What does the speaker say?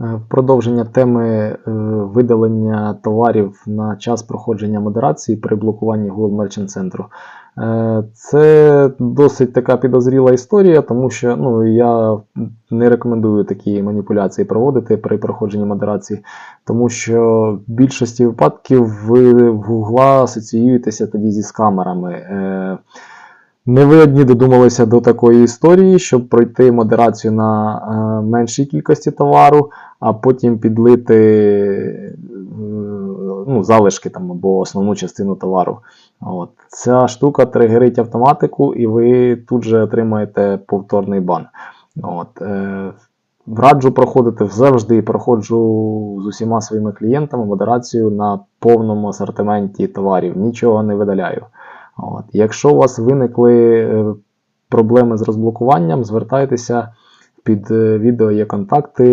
Е, Продовження теми е, видалення товарів на час проходження модерації при блокуванні Google Merchant центру. Е, Це досить така підозріла історія, тому що ну, я не рекомендую такі маніпуляції проводити при проходженні модерації, тому що в більшості випадків ви в Google асоціюєтеся тоді зі скамерами. Не ви одні додумалися до такої історії, щоб пройти модерацію на е, меншій кількості товару, а потім підлити е, ну, залишки там, або основну частину товару. От. Ця штука тригерить автоматику, і ви тут же отримаєте повторний бан. От. Е, Раджу проходити завжди проходжу з усіма своїми клієнтами модерацію на повному асортименті товарів, нічого не видаляю. Якщо у вас виникли е, проблеми з розблокуванням, звертайтеся під е, відео є контакти.